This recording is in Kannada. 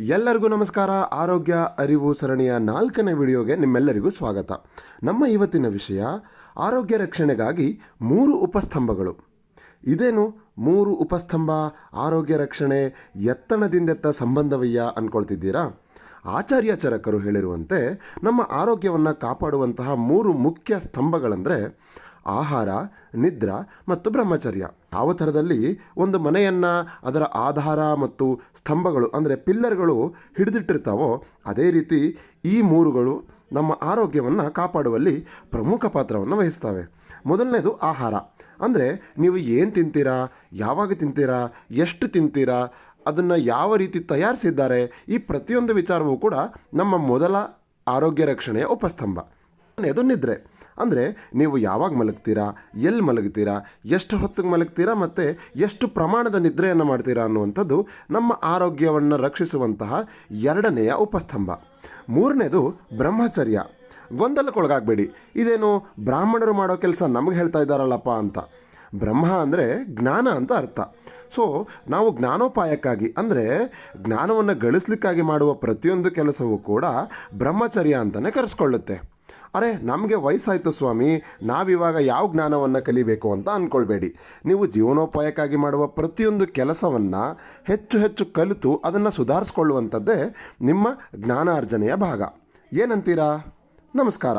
ಎಲ್ಲರಿಗೂ ನಮಸ್ಕಾರ. ಆರೋಗ್ಯ, ಅರಿವು ಸರಣಿಯ ನಾಲ್ಕನೇ ವಿಡಿಯೋಗೆ ನಿಮ್ಮೆಲ್ಲರಿಗೂ ಸ್ವಾಗತ. ನಮ್ಮ ಇವತ್ತಿನ ವಿಷಯ, ಆರೋಗ್ಯ ರಕ್ಷಣೆಗಾಗಿ ಮೂರು ಉಪಸ್ತಂಭಗಳು. ಇದೇನು? ಮೂರು ಉಪಸ್ತಂಭ, ಆರೋಗ್ಯ ರಕ್ಷಣೆ, ಎತ್ತಣದಿಂದೆತ್ತ ಸಂಬಂಧವಯ್ಯ ಅಂದ್ಕೊಳ್ತಿದ್ದೀರಾ ಆಚಾರ್ಯ ಚರಕರು ಹೇಳಿರುವಂತೆ, ನಮ್ಮ ಆರೋಗ್ಯವನ್ನು ಕಾಪಾಡುವಂತಹ ಮೂರು ಮುಖ್ಯ ಸ್ತಂಭಗಳಂದರೆ ಆಹಾರ, ನಿದ್ರ ಮತ್ತು ಬ್ರಹ್ಮಚರ್ಯ. ಯಾವ ಥರದಲ್ಲಿ ಒಂದು ಮನೆಯನ್ನು, ಅದರ ಆಧಾರ ಮತ್ತು ಸ್ತಂಭಗಳು, ಅಂದರೆ ಪಿಲ್ಲರ್ಗಳು ಹಿಡಿದಿಟ್ಟಿರ್ತಾವೋ, ಅದೇ ರೀತಿ ಈ ಮೂರುಗಳು ನಮ್ಮ ಆರೋಗ್ಯವನ್ನು ಕಾಪಾಡುವಲ್ಲಿ ಪ್ರಮುಖ ಪಾತ್ರವನ್ನು ವಹಿಸ್ತವೆ. ಮೊದಲನೇದು ಆಹಾರ. ಅಂದರೆ ನೀವು ಏನು ತಿಂತೀರಾ, ಯಾವಾಗ ತಿಂತೀರಾ, ಎಷ್ಟು ತಿಂತೀರಾ, ಅದನ್ನು ಯಾವ ರೀತಿ ತಯಾರಿಸಿದ್ದಾರೆ, ಈ ಪ್ರತಿಯೊಂದು ವಿಚಾರವೂ ಕೂಡ ನಮ್ಮ ಮೊದಲ ಆರೋಗ್ಯ ರಕ್ಷಣೆಯ ಉಪಸ್ತಂಭ. ಮೊದಲನೇದು ನಿದ್ರೆ. ಅಂದರೆ ನೀವು ಯಾವಾಗ ಮಲಗ್ತೀರಾ, ಎಲ್ಲಿ ಮಲಗ್ತೀರಾ, ಎಷ್ಟು ಹೊತ್ತಿಗೆ ಮಲಗ್ತೀರಾ ಮತ್ತು ಎಷ್ಟು ಪ್ರಮಾಣದ ನಿದ್ರೆಯನ್ನು ಮಾಡ್ತೀರಾ ಅನ್ನುವಂಥದ್ದು ನಮ್ಮ ಆರೋಗ್ಯವನ್ನು ರಕ್ಷಿಸುವಂತಹ ಎರಡನೆಯ ಉಪಸ್ತಂಭ. ಮೂರನೇದು ಬ್ರಹ್ಮಚರ್ಯ. ಗೊಂದಲಕ್ಕೊಳಗಾಗಬೇಡಿ ಇದೇನು ಬ್ರಾಹ್ಮಣರು ಮಾಡೋ ಕೆಲಸ ನಮಗೆ ಹೇಳ್ತಾ ಇದ್ದಾರಲ್ಲಪ್ಪ ಅಂತ. ಬ್ರಹ್ಮ ಅಂದರೆ ಜ್ಞಾನ ಅಂತ ಅರ್ಥ. ಸೊ ನಾವು ಜ್ಞಾನೋಪಾಯಕ್ಕಾಗಿ ಅಂದರೆ ಜ್ಞಾನವನ್ನು ಗಳಿಸ್ಲಿಕ್ಕಾಗಿ ಮಾಡುವ ಪ್ರತಿಯೊಂದು ಕೆಲಸವೂ ಕೂಡ ಬ್ರಹ್ಮಚರ್ಯ ಅಂತಲೇ ಕರೆಸ್ಕೊಳ್ಳುತ್ತೆ. ಅರೆ, ನಮಗೆ ವಯಸ್ಸಾಯಿತು ಸ್ವಾಮಿ, ನಾವಿವಾಗ ಯಾವ ಜ್ಞಾನವನ್ನು ಕಲಿಬೇಕು ಅಂತ ಅಂದ್ಕೊಳ್ಬೇಡಿ ನೀವು ಜೀವನೋಪಾಯಕ್ಕಾಗಿ ಮಾಡುವ ಪ್ರತಿಯೊಂದು ಕೆಲಸವನ್ನು ಹೆಚ್ಚು ಹೆಚ್ಚು ಕಲಿತು ಅದನ್ನು ಸುಧಾರಿಸ್ಕೊಳ್ಳುವಂಥದ್ದೇ ನಿಮ್ಮ ಜ್ಞಾನಾರ್ಜನೆಯ ಭಾಗ. ಏನಂತೀರಾ? ನಮಸ್ಕಾರ.